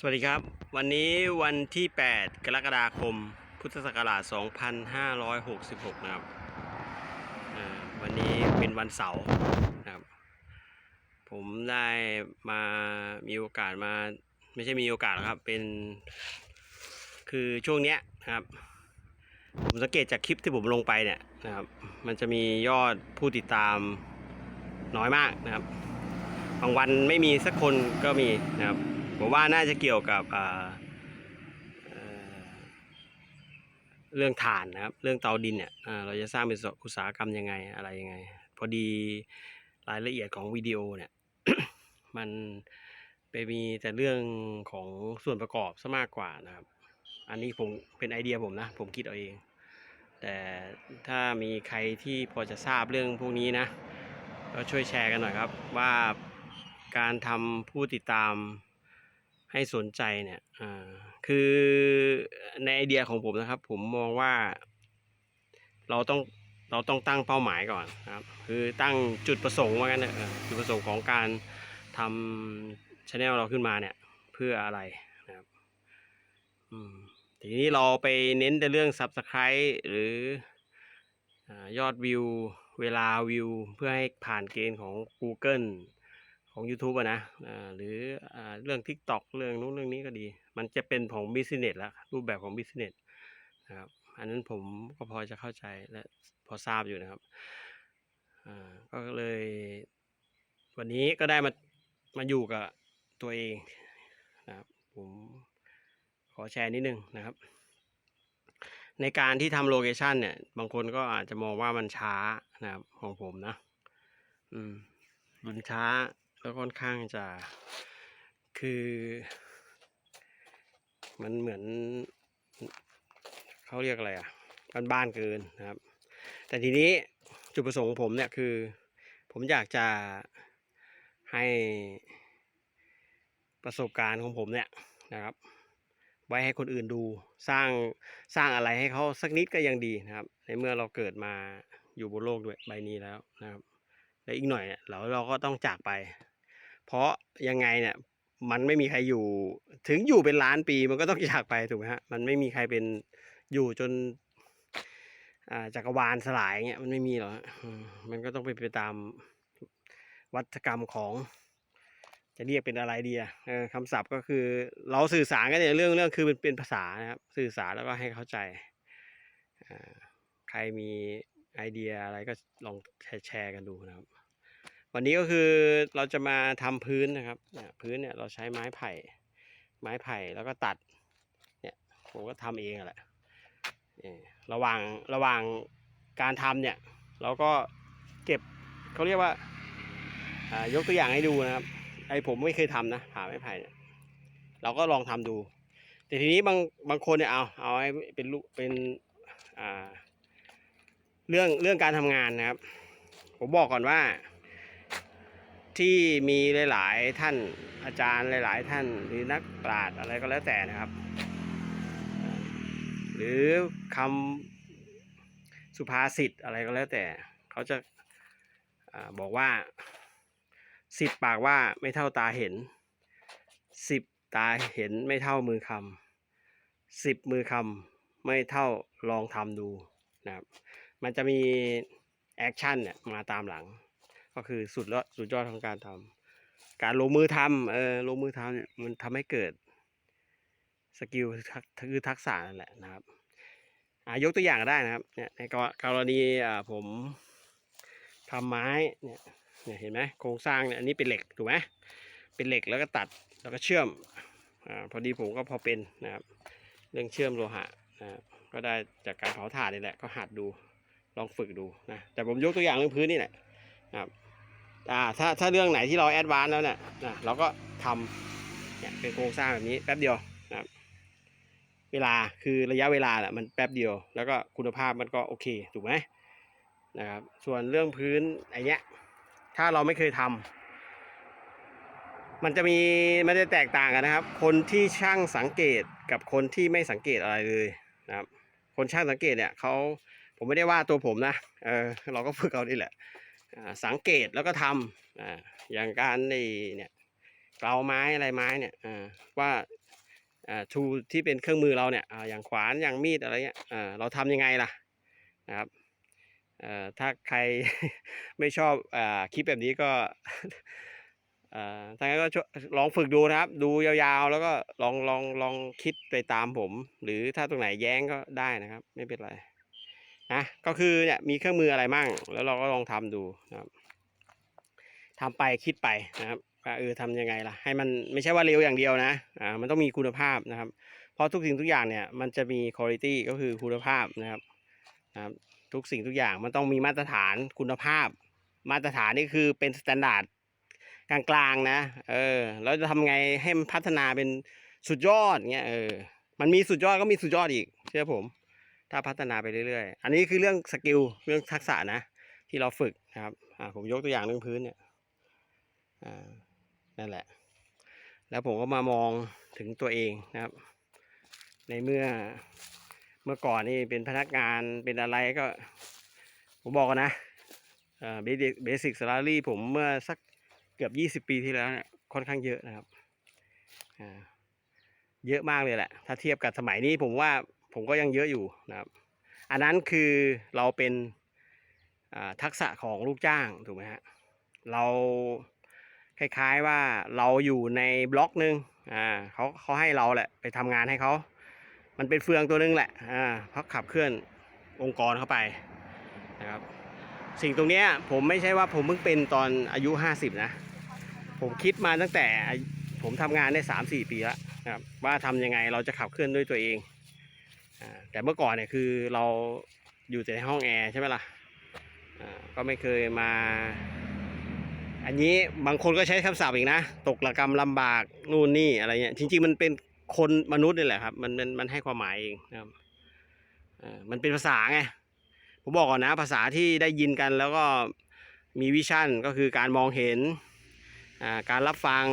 สวัสดีครับ วันนี้วันที่ 8 กรกฎาคม พุทธศักราช 2566 นะครับวันนี้เป็นวันเสาร์นะครับ ผมได้มามีโอกาสมา ไม่ใช่มีโอกาสหรอกครับ เป็น คือช่วงเนี้ยนะครับ ผมสังเกตจากคลิปที่ผมลงไปเนี่ยนะครับ มันจะมียอดผู้ติดตามน้อยมากนะครับ บางวันไม่มีสักคนก็มีนะครับ ผมว่าน่าจะเกี่ยวกับเเรื่องถ่านนะครับ เรื่องเตาดินเนี่ยเราจะสร้างเป็นอุตสาหกรรมยังไงอะไรยังไง พอดีรายละเอียดของวิดีโอเนี่ย มันไปมีแต่เรื่องของส่วนประกอบซะมากกว่านะครับ อันนี้ผมเป็นไอเดียผมนะ ผมคิดเอาเอง แต่ถ้ามีใครที่พอจะทราบเรื่องพวกนี้นะ ก็ช่วยแชร์กันหน่อยครับว่าการทำผู้ติดตาม ให้สนใจเนี่ยอ่าคือในไอเดียของผมนะครับ ผมมองว่า เราต้องเราต้องตั้งเป้าหมายก่อนนะครับ คือตั้งจุดประสงค์ว่ากันเถอะจุดประสงค์ของการทำช anel เราขึ้นมาเนี่ย เพื่ออะไรนะครับอืมทีนี้เราไปเน้นแต่เรื่อง subscribe หรืออยอดวิว เวลาวิว เพื่อให้ผ่านเกณฑ์ของ Google ของ YouTube อะนะหรืออเรื่อง TikTok เรื่องนู้นเรื่องนี้ก็ดี มันจะเป็นของ Business ล้วรูปแบบของ Business นะครับอันนั้นผมก็พอจะเข้าใจและพอทราบอยู่นะครับก็เลย วันนี้ก็ได้มามาอยู่กับตัวเองนะครับผมขอแชร์นิดนึงนะครับ ในการที่ทำโลเคชันเนี่ย บางคนก็อาจจะมองว่ามันช้านะครับของผมนะ อืม มันช้า แล้วค่อนข้างจะคือมันเหมือนเขาเรียกอะไรอะบ้านๆเกินนะครับ แต่ทีนี้จุดประสงค์ผมเนี่ยคือ ผมอยากจะให้ประสบการณ์ของผมเนี่ยนะครับ ไว้ให้คนอื่นดูสร้างสร้างอะไรให้เขาสักนิดก็ยังดีนะครับ ในเมื่อเราเกิดมาอยู่บนโลกด้วยใบนี้แล้วนะครับและอีกหน่อยเนี่ยเราเราก็ต้องจากไป เพราะยังไงเนี่ยมันไม่มีใครอยู่ ถึงอยู่เป็นล้านปีมันก็ต้องจากไปถูกไหมฮะมันไม่มีใครเป็นอยู่จนจักรวาลสลายเงี้ยมันไม่มีหรอกมันก็ต้องเป็นไปตามวัฒกรรมของ จะเรียกเป็นอะไรดีอะคำศัพท์ก็คือ เราสื่อสารกันเนี่ยเรื่องเรื่องคือเป็นเป็นภาษานะครับ สื่อสารแล้วก็ให้เข้าใจใครมีไอเดียอะไรก็ลองแชร์กันดูนะครับ วันนี้ก็คือเราจะมาทำพื้นนะครับเนี่ยพื้นเนี่ยเราใช้ไม้ไผ่ ไม้ไผ่แล้วก็ตัด เนี่ยผมก็ทำเองแหละระหว่างระหว่างการทำเนี่ยเราก็เก็บเขาเรียกว่าายกตัวอย่างให้ดูนะครับ ไอผมไม่เคยทำนะผ่าไม้ไผ่เนี่ยเราก็ลองทำดู แต่ทีนี้บางบางคนเนี่ยเอาเอาให้เป็นลูกเป็นเรื่องเรื่องการทำงานนะครับ ผมบอกก่อนว่า ที่มีหลาย ๆ ท่านอาจารย์หลาย ๆ ท่าน หรือนักปราชญ์อะไรก็แล้วแต่นะครับ หรือคำสุภาษิตอะไรก็แล้วแต่ เขาจะบอกว่าสิบปากว่าไม่เท่าตาเห็นสิบตาเห็นไม่เท่ามือคำสิบมือคำไม่เท่าลองทำดูนะครับ มันจะมีแอคชั่นเนี่ยมาตามหลัง ก็คือสุดยอดสุดยอดของการทำการลงมือทำเออลงมือทำเนี่ยมันทำให้เกิดสกิลคือทักษะนั่นแหละนะครับอ่ายกตัวอย่างก็ได้นะครับเนี่ยในกรณีอ่าผมทำไม้เนี่ยเนี่ยเห็นไหมโครงสร้างเนี่ยอันนี้เป็นเหล็กถูกไหมเป็นเหล็กแล้วก็ตัดแล้วก็เชื่อมอ่าพอดีผมก็พอเป็นนะครับ เรื่องเชื่อมโลหะนะครับก็ได้จากการเผาถ่านนี่แหละก็หัดดูลองฝึกดูนะแต่ผมยกตัวอย่างเรื่องพื้นนี่แหละนะครับ อ่าถ้าถ้าเรื่องไหนที่เราแอดวานแล้วเนี่ยนะเราก็ทำเนี่ยเป็นโครงสร้างแบบนี้แป๊บเดียวนะครับเวลาคือระยะเวลาแหละมันแป๊บเดียว แล้วก็คุณภาพมันก็โอเคถูกไหมนะครับส่วนเรื่องพื้นไอเนี้ยถ้าเราไม่เคยทำมันจะมีมันจะแตกต่างกันนะครับ คนที่ช่างสังเกตกับคนที่ไม่สังเกตอะไรเลยนะครับคนช่างสังเกตเนี่ยเขาผมไม่ได้ว่าตัวผมนะเออเราก็ฝึกเอานี่แหละ สังเกตแล้วก็ทำออย่างการในเนี่ยเกลาไม้อะไรไม้เนี่ยว่าทูที่เป็นเครื่องมือเราเนี่ยออย่างขวานอย่างมีดอะไรเงี้ยเราทำยังไงล่ะนะครับถ้าใครไม่ชอบอคลิปแบบนี้ก็อ่าถ้างั้นก็ลองฝึกดูนะครับ ดูยาวๆ แล้วก็ลองลองลองคิดไปตามผม หรือถ้าตรงไหนแย้งก็ได้นะครับ ไม่เป็นไร นะก็คือเนี่ยมีเครื่องมืออะไรมั่ง แล้วเราก็ลองทำดูนะครับทำไปคิดไปนะครับเออทำยังไงล่ะ ให้มันไม่ใช่ว่าเร็วอย่างเดียวนะอ่ามันต้องมีคุณภาพนะครับ เพราะทุกสิ่งทุกอย่างเนี่ยมันจะมีคุณภาพก็คือคุณภาพนะครับนะครับ ทุกสิ่งทุกอย่างมันต้องมีมาตรฐานคุณภาพ มาตรฐานนี่คือเป็นสแตนดาร์ดกลางๆนะเออแล้วจะทำไงให้มันพัฒนาเป็นสุดยอดเงี้ยเออมันมีสุดยอดก็มีสุดยอดอีกเชื่อผม ถ้าพัฒนาไปเรื่อยๆ อันนี้คือเรื่องสกิลเรื่องทักษะนะที่เราฝึกนะครับอ่าผมยกตัวอย่างเรื่องพื้นเนี่ยอ่านั่นแหละ แล้วผมก็มามองถึงตัวเองนะครับ ในเมื่อเมื่อก่อนนี่เป็นพนักงานเป็นอะไรก็ ผมบอกนะเบสิกเบสิกส a ล a รี่ผมเมื่อสักเกือบยี่สิบปีที่แล้วเนี่ยค่อนข้างเยอะนะครับ เยอะมากเลยแหละ ถ้าเทียบกับสมัยนี้ผมว่า ผมก็ยังเยอะอยู่นะครับ อันนั้นคือเราเป็นทักษะของลูกจ้างถูกไหมฮะเราคล้ายๆว่าเราอยู่ในบล็อกหนึ่งอ่าเขาเขาให้เราแหละไปทำงานให้เขา มันเป็นเฟืองตัวหนึงแหละอ่าเขาขับเคลื่อนองค์กรเข้าไปนะครับสิ่งตรงนี้ผมไม่ใช่ว่าผมเพิ่งเป็นตอนอายุ 50 นะ ผมคิดมาตั้งแต่ผมทำงานได้ 3-4 ปีแล้วนะครับว่าทำยังไงเราจะขับเคลื่อนด้วยตัวเอง แต่เมื่อก่อนเนี่ยคือเราอยู่แต่ในห้องแอร์ใช่ไหมล่ะอ่าก็ไม่เคยมา อันนี้บางคนก็ใช้คำศัพท์อีกนะ ตกระกรรมลำบากนู่นนี่อะไรเงี้ยจริง ๆ มันเป็นคนมนุษย์นี่แหละครับ มันมันมันให้ความหมายเองนะครับมันเป็นภาษาไงผมบอกก่อนนะภาษาที่ได้ยินกันแล้วก็มีวิชั่นก็คือการมองเห็นการรับฟัง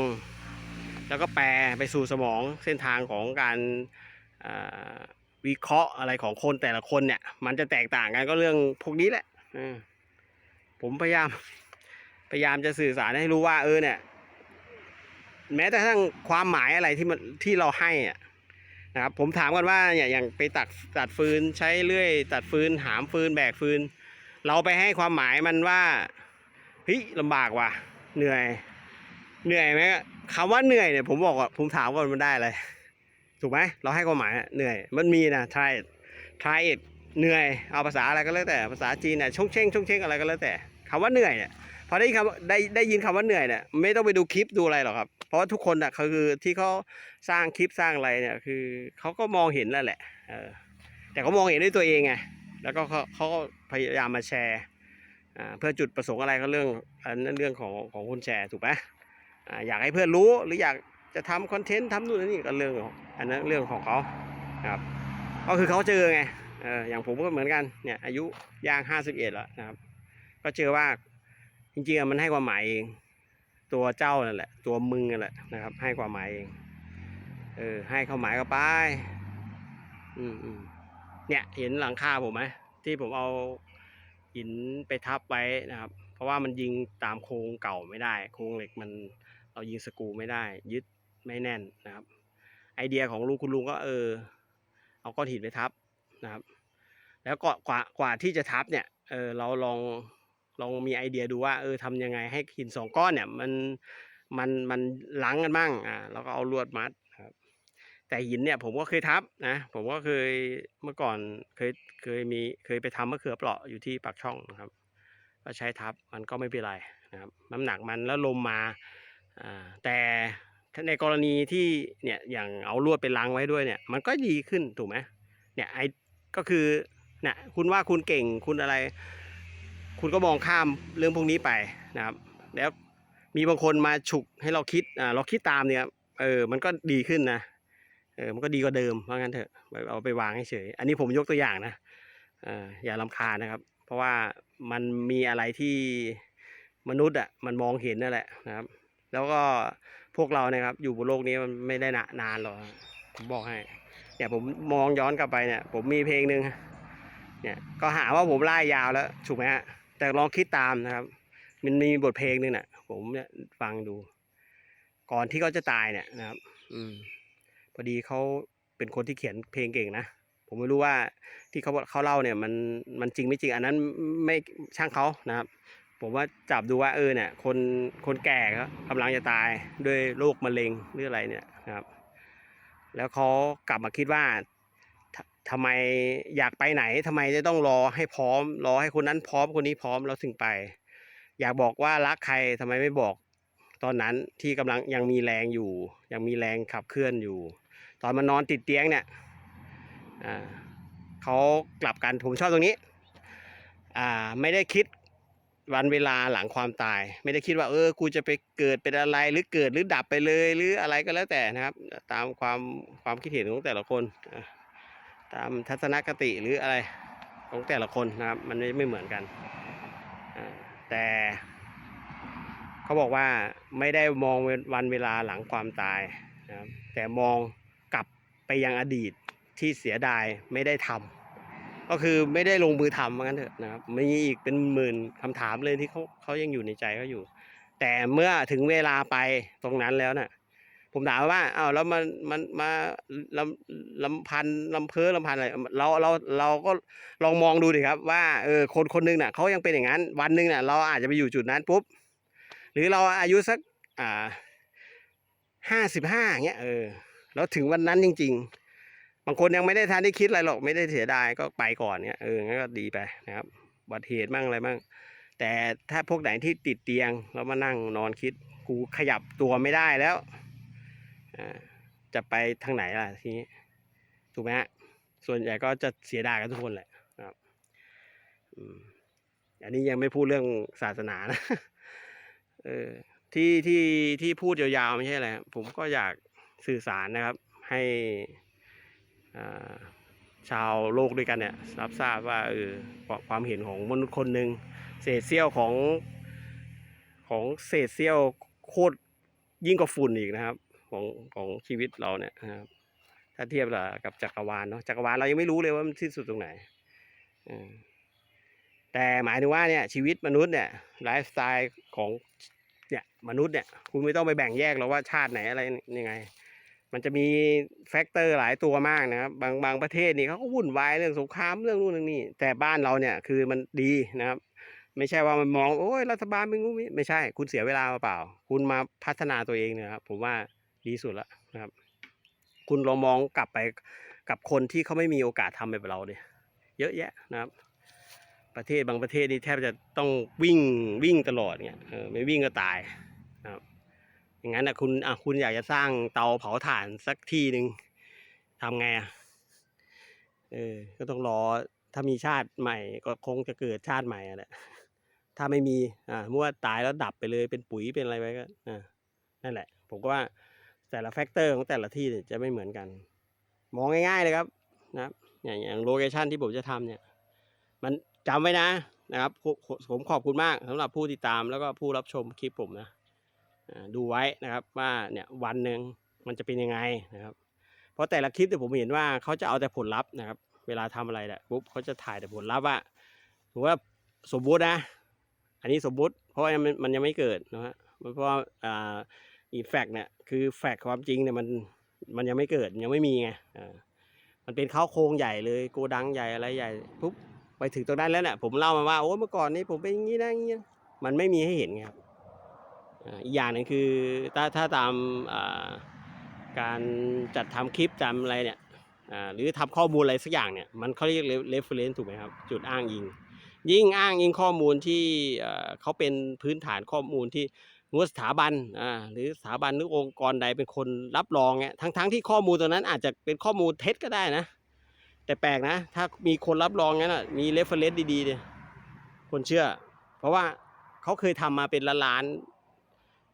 แล้วก็แปลไปสู่สมองเส้นทางของการ วิเคราะห์อะไรของคนแต่ละคนเนี่ย มันจะแตกต่างกันก็เรื่องพวกนี้แหละอผมพยายาม พยายามจะสื่อสารให้รู้ว่า เออเนี่ย แม้แต่ทั้งความหมายอะไรที่มันที่เราให้อะนะครับผมถามกันว่าเนี่ยอย่างไปตัดตัดฟืนใช้เลื่อย ตัดฟืนหามฟืนแบกฟืน เราไปให้ความหมายมันว่าเฮ้ยลำบากว่ะเหนื่อย เหนื่อยไหมคำว่าเหนื่อยเนี่ยผมบอกว่าผมถามว่ามันได้อะไร ถูกไหมเราให้ความหมายเหนื่อย มันมีนะ try it try it เหนื่อยเอาภาษาอะไรก็แล้วแต่ภาษาจีนเนี่ยชงเชงชงเชงอะไรก็แล้วแต่คำว่าเหนื่อยเนี่ยพอได้ยินคำได้ได้ยินคำว่าเหนื่อยเนี่ยไม่ต้องไปดูคลิปดูอะไรหรอกครับ เพราะว่าทุกคนอะเขาคือที่เขาสร้างคลิปสร้างอะไรเนี่ยคือเขาก็มองเห็นแล้วแหละเออแต่เขามองเห็นด้วยตัวเองไงแล้วก็เขาเขาก็พยายามมาแชร์อ่าเพื่อจุดประสงค์อะไรก็เรื่องอันนั้นเรื่องของของคนแชร์ถูกไหมอ่าอยากให้เพื่อนรู้หรืออยาก จะทำคอนเทนต์ทำนู่นนี่ก็เรื่องของอันนั้นเรื่องของเขานะครับก็คือเขาเจอไงเอออย่างผมก็เหมือนกันเนี่ยอายุย่างห้าสิบเอ็ดแล้วนะครับ ก็เจอว่าจริงๆมันให้ความหมายเองตัวเจ้านั่นแหละ ตัวมึงนั่นแหละนะครับ ให้ความหมายเองเออให้ความหมายก็ไปอืมอืมเนี่ยเห็นหลังคาผมไหมที่ผมเอาหินไปทับไว้นะครับ เพราะว่ามันยิงตามโครงเก่าไม่ได้ โครงเหล็กมันเรายิงสกูไม่ได้ ยึด ไม่แน่นนะครับ ไอเดียของลุงคุณลุงก็เออ เอาก้อนหินไปทับนะครับ แล้วก็กว่ากว่าที่จะทับเนี่ยเออเราลองลองมีไอเดียดูว่าเออทำยังไงให้หินสองก้อนเนี่ยมันมันมันหลังกันบ้างอ่าแล้วก็เอาลวดมัดครับ แต่หินเนี่ยผมก็เคยทับนะผมก็เคยเมื่อก่อนเคยเคยมีเคยไปทำมะเขือเปราะอยู่ที่ปากช่องนะครับ ก็ใช้ทับมันก็ไม่เป็นไรนะครับ น้ำหนักมันแล้วลมมาอ่าแต่ ในกรณีที่เนี่ยอย่างเอาลวดไปล้างไว้ด้วยเนี่ย มันก็ดีขึ้นถูกไหมเนี่ยไอก็คือเนี่ยคุณว่าคุณเก่งคุณอะไร คุณก็มองข้ามเรื่องพวกนี้ไปนะครับ แล้วมีบางคนมาฉุกให้เราคิดอ่าเราคิดตามเนี่ยเออมันก็ดีขึ้นนะเออมันก็ดีกว่าเดิมว่างั้นเถอะเอาไปวางเฉย อันนี้ผมยกตัวอย่างนะเอออย่าลำคาญนะครับ เพราะว่ามันมีอะไรที่มนุษย์อะมันมองเห็นนั่นแหละนะครับ แล้วก็ พวกเราเนี่ยครับ อยู่บนโลกนี้มันไม่ได้นะนานหรอกผมบอกให้เนี่ยผมมองย้อนกลับไปเนี่ย ผมมีเพลงหนึ่งเนี่ยก็หาว่าผมไล่ยาวแล้วถูกไหมฮะแต่ลองคิดตามนะครับ มันมีบทเพลงหนึ่งน่ะ ผมเนี่ยฟังดู ก่อนที่เขาจะตายเนี่ยนะครับ อืมพอดีเขาเป็นคนที่เขียนเพลงเก่งนะผมไม่รู้ว่าที่เขาเขาเล่าเนี่ยมันมันจริงไม่จริงอันนั้นไม่ช่างเขานะครับ ผมว่าจับดูว่าเออเนี่ยคนคนแก่เขากำลังจะตายด้วยโรคมะเร็งหรืออะไรเนี่ยนะครับ แล้วเขากลับมาคิดว่าททำไมอยากไปไหนทำไมจะต้องรอให้พร้อม รอให้คนนั้นพร้อมคนนี้พร้อมแล้วถึงไป อยากบอกว่ารักใครทำไมไม่บอกตอนนั้นที่กำลังยังมีแรงอยู่ ยังมีแรงขับเคลื่อนอยู่ ตอนมันนอนติดเตียงเนี่ยอ่าเขากลับกันผมชอบตรงนี้อ่าไม่ได้คิด วันเวลาหลังความตาย ไม่ได้คิดว่า เออกูจะไปเกิดเป็นอะไรหรือเกิดหรือดับไปเลยหรืออะไรก็แล้วแต่นะครับ ตามความความคิดเห็นของแต่ละคน ตามทัศนคติหรืออะไรของแต่ละคนนะครับ มันไม่เหมือนกันแต่เขาบอกว่าไม่ได้มองวันเวลาหลังความตายนะครับแต่มองกลับไปยังอดีตที่เสียดายไม่ได้ทำ ก็คือไม่ได้ลงมือทำว่างั้นเถอะนะครับมีอีกเป็นหมื่นคำถามเลยที่เขาเขายังอยู่ในใจเขาอยู่ แต่เมื่อถึงเวลาไปตรงนั้นแล้วน่ะ ผมถามว่าอ้าวแล้วมันมันมาลำลำพันลำเพอลำพันอะไรเราเราเราก็ลองมองดูดิครับ ว่าเออคนคนหนึงน่ะเขายังเป็นอย่างนั้น วันหนึ่งน่ะเราอาจจะไปอยู่จุดนั้นปุ๊บหรือเราอายุสักอ่าห้าสิบห้าเงี้ยเออแล้วถึงวันนั้นจริง ๆ บางคนยังไม่ได้ทันได้คิดอะไรหรอกไม่ได้เสียดายก็ไปก่อนเนี่ยเอองั้นก็ดีไปนะครับบัติเหตุมั่งอะไรมั่งแต่ถ้าพวกไหนที่ติดเตียงแล้วมานั่งนอนคิดกูขยับตัวไม่ได้แล้วอ่าจะไปทางไหนล่ะทีนี้ถูกไหมฮะส่วนใหญ่ก็จะเสียดายกันทุกคนแหละครับอันนี้ยังไม่พูดเรื่องศาสนานะเออที่ที่ที่พูดยาวๆไม่ใช่อะไรผมก็อยากสื่อสารนะครับ ให้ ชาวโลกด้วยกันเนี่ยรับทราบว่าเออความเห็นของมนุษย์คนหนึ่งเศษเสี้ยวของของเศษเสี้ยวโคตรยิ่งกว่าฝุ่นอีกนะครับ ของของชีวิตเราเนี่ยนะครับถ้าเทียบกับจักรวาลเนาะจักรวาลเรายังไม่รู้เลยว่ามันสิ้นสุดตรงไหนแต่หมายถึงว่าเนี่ยชีวิตมนุษย์เนี่ยไลฟ์สไตล์ของเนี่ยมนุษย์เนี่ยคุณไม่ต้องไปแบ่งแยกหรอกว่าชาติไหนอะไรยังไง มันจะมีแฟกเตอร์หลายตัวมากนะครับ บางบางประเทศนี่เขาก็วุ่นวายเรื่องสงครามเรื่องนู่นเรื่องนี้แต่บ้านเราเนี่ยคือมันดีนะครับ ไม่ใช่ว่ามันมองโอ้ยรัฐบาลเป็นงูงี้ไม่ใช่ คุณเสียเวลาเปล่า คุณมาพัฒนาตัวเองเนี่ยครับ ผมว่าดีสุดละนะครับ คุณลองมองกลับไปกับคนที่เขาไม่มีโอกาสทำแบบเราเนี่ยเยอะแยะนะครับ ประเทศบางประเทศนี่แทบจะต้องวิ่งวิ่งตลอดเนี่ยเออไม่วิ่งก็ตายนะครับ อย่างนั้นนะคุณอะคุณอยากจะสร้างเตาเผาถ่านสักที่หนึ่งทำไงอะเออ ก็ต้องรอถ้ามีชาติใหม่ ก็คงจะเกิดชาติใหม่อะแหละถ้าไม่มีอ่าเมื่อตายแล้วดับไปเลยเป็นปุ๋ยเป็นอะไรไปก็อ่านั่นแหละ ผมก็ว่าแต่ละแฟกเตอร์ของแต่ละที่จะไม่เหมือนกัน มองง่ายๆเลยครับนะครับอย่างอย่างโลเคชันที่ผมจะทำเนี่ย มันจำไว้นะนะครับ ผมขอบคุณมากสำหรับผู้ติดตามแล้วก็ผู้รับชมคลิปผมนะ ดูไว้นะครับว่าเนี่ยวันหนึ่งมันจะเป็นยังไงนะครับเพราะแต่ละคลิปเนี่ยผมเห็นว่าเขาจะเอาแต่ผลลัพธ์นะครับ เวลาทำอะไรแหละปุ๊บเขาจะถ่ายแต่ผลลัพธ์ว่าถือว่าสมมุตินะ อันนี้สมมุติเพราะมันมันยังไม่เกิดนะฮะเพราะว่าอ่าอีแฟกเนี่ยคือแฟกความจริงเนี่ยมันมันยังไม่เกิดยังไม่มีไงอ่ามันเป็นข้าวโครงใหญ่เลยโกดังใหญ่อะไรใหญ่ปุ๊บไปถึงตรงนั้นแล้วเนี่ยผมเล่ามาว่าโอ้เมื่อก่อนนี้ผมเป็นอย่างนี้นะอย่างนี้มันไม่มีให้เห็นไงครับ อีกอย่างหนึ่งคือถ้าถ้าตามการจัดทำคลิปจำอะไรเนี่ยหรือทำข้อมูลอะไรสักอย่างเนี่ยมันเขาเรียก reference ถูกไหมครับ จุดอ้างอิง ยิ่งอ้างอิงข้อมูลที่เขาเป็นพื้นฐานข้อมูลที่งวสถาบันหรือสถาบันหรือองค์กรใดเป็นคนรับรองเนี่ยทั้งทั้งที่ข้อมูลตัวนั้นอาจจะเป็นข้อมูลเท็จก็ได้นะ แต่แปลกนะ ถ้ามีคนรับรองงั้นอะมี reference ดีๆเนี่ยคนเชื่อ เพราะว่าเขาเคยทำมาเป็นล้าน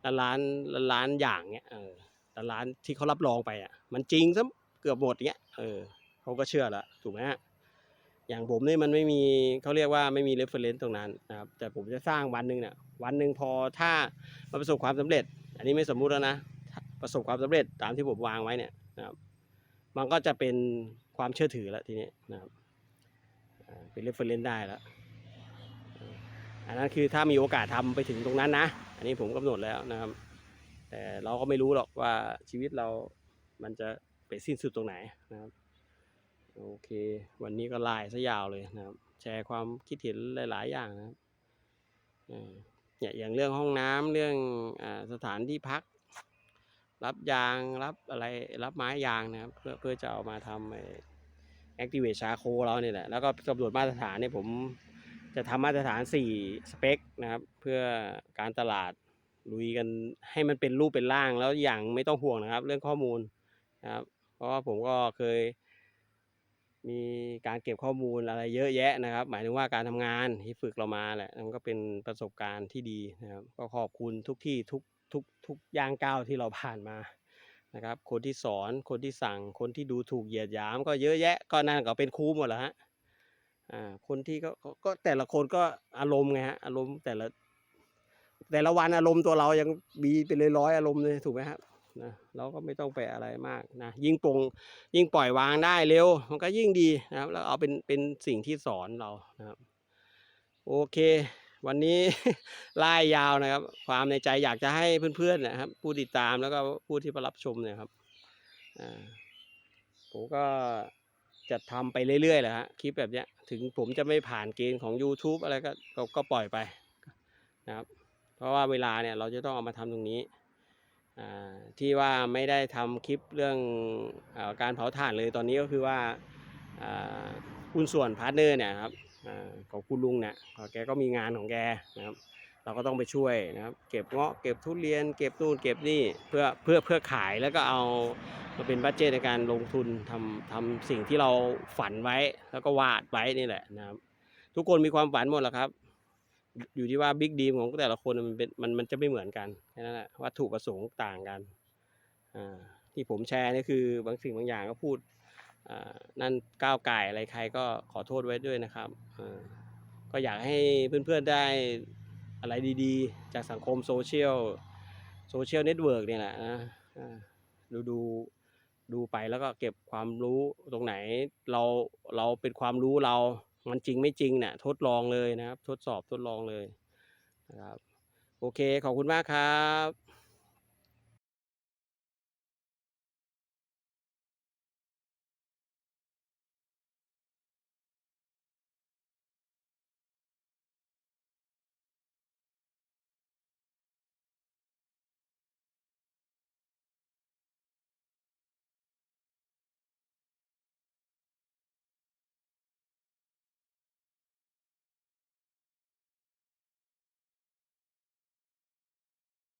ล้านๆล้านล้านล้านอย่างเงี้ยเออล้านล้านที่เขารับรองไปอะ มันจริงซะเกือบหมดเงี้ยเออเขาก็เชื่อละถูกไหมฮะอย่างผมนี่มันไม่มีเขาเรียกว่าไม่มีเรฟเฟรนซ์ตรงนั้นนะครับแต่ผมจะสร้างวันหนึ่งเนี่ยวันหนึ่งพอถ้ามันประสบความสำเร็จ อันนี้ไม่สมมุติแล้วนะประสบความสำเร็จตามที่ผมวางไว้เนี่ยนะครับ มันก็จะเป็นความเชื่อถือแล้วทีนี้นะครับเป็นเรฟเฟรนซ์ได้แล้ว อันนั้นคือถ้ามีโอกาสทำไปถึงตรงนั้นนะ อันนี้ผมกำหนดแล้วนะครับ แต่เราก็ไม่รู้หรอกว่าชีวิตเรามันจะไปสิ้นสุดตรงไหนนะครับโอเค วันนี้ก็ไลายซะยาวเลยนะครับ แชร์ความคิดเห็นหลาย ๆ อย่างนะครับอ่าเนี่ยอย่างเรื่องห้องน้ำเรื่องอสถานที่พัก รับยางรับอะไรรับไม้ยางนะครับ เพื่อเพื่อจะเอามาทำแอคทีเวชชาโคเราเนี่ยแหละแล้วก็กำหนดมาตรฐานเนี่ยผม จะทำมาตรฐาน 4 สเปคนะครับ เพื่อการตลาดลุยกันให้มันเป็นรูปเป็นร่างแล้วอย่างไม่ต้องห่วงนะครับ เรื่องข้อมูลนะครับ เพราะว่าผมก็เคย มีการเก็บข้อมูลอะไรเยอะแยะนะครับ หมายถึงว่าการทำงานที่ฝึกเรามาแหละมันก็เป็นประสบการณ์ที่ดีนะครับ ก็ขอบคุณทุกที่ทุกทุกทุกย่างก้าวที่เราผ่านมานะครับ คนที่สอนคนที่สั่งคนที่ดูถูกเหยียดหยามก็เยอะแยะก็นั่นก็เป็นครูหมดแล้วฮะ อ่าคนที่ก็ก็แต่ละคนก็อารมณ์ไงฮะอารมณ์แต่ละ แต่ละวันอารมณ์ตัวเรายังมีเป็นร้อยอารมณ์เลยถูกไหมครับนะเราก็ไม่ต้องไปอะไรมากนะยิ่งปลงยิ่งปล่อยวางได้เร็ว มันก็ยิ่งดีนะครับ แล้วเอาเป็นเป็นสิ่งที่สอนเรานะครับ โอเค วันนี้ไล่ยาวนะครับ ความในใจอยากจะให้เพื่อนๆนะครับ ผู้ติดตามแล้วก็ผู้ที่มารับชมเนี่ยครับอ่าผมก็ จะทำไปเรื่อยๆแหละฮะคลิปแบบเนี้ยถึงผมจะไม่ผ่านเกณฑ์ของ YouTube อะไรก็ก็ก็ปล่อยไปนะครับเพราะว่าเวลาเนี่ยเราจะต้องเอามาทำตรงนี้อ่าที่ว่าไม่ได้ทำคลิปเรื่องอาการเผาถ่านเลยตอนนี้ก็คือว่าอ่าหุ้นส่วนพาร์ทเนอร์เนี่ยครับอาของคุณลุงเนี่ยแกก็มีงานของแกนะครับ เราก็ต้องไปช่วยนะครับ เก็บเงาะเก็บทุเรียน เก็บนู่นเก็บนี่เพื่อเพื่อเพื่อขายแล้วก็เอามาเป็นบัตเจตในการลงทุนทำทำสิ่งที่เราฝันไว้แล้วก็วาดไว้นี่แหละนะครับ ทุกคนมีความฝันหมดแหละครับ อยู่ที่ว่าบิ๊กดีมของแต่ละคนมันเป็นมันมันจะไม่เหมือนกันแค่นั้นแหละวัตถุประสงค์ต่างกันอ่าที่ผมแชร์นี่คือบางสิ่งบางอย่างก็พูดนั่นก้าวไก่อะไรใครก็ขอโทษไว้ด้วยนะครับ ก็อยากให้เพื่อนๆได้ อะไรดีๆ จากสังคมโซเชียลโซเชียลเน็ตเวิร์กเนี่ยแหละนะดูดูดูไปแล้วก็เก็บความรู้ตรงไหนเราเราเป็นความรู้เรา มันจริงไม่จริงเนี่ยทดลองเลยนะครับ ทดสอบทดลองเลยนะครับ โอเค ขอบคุณมากครับ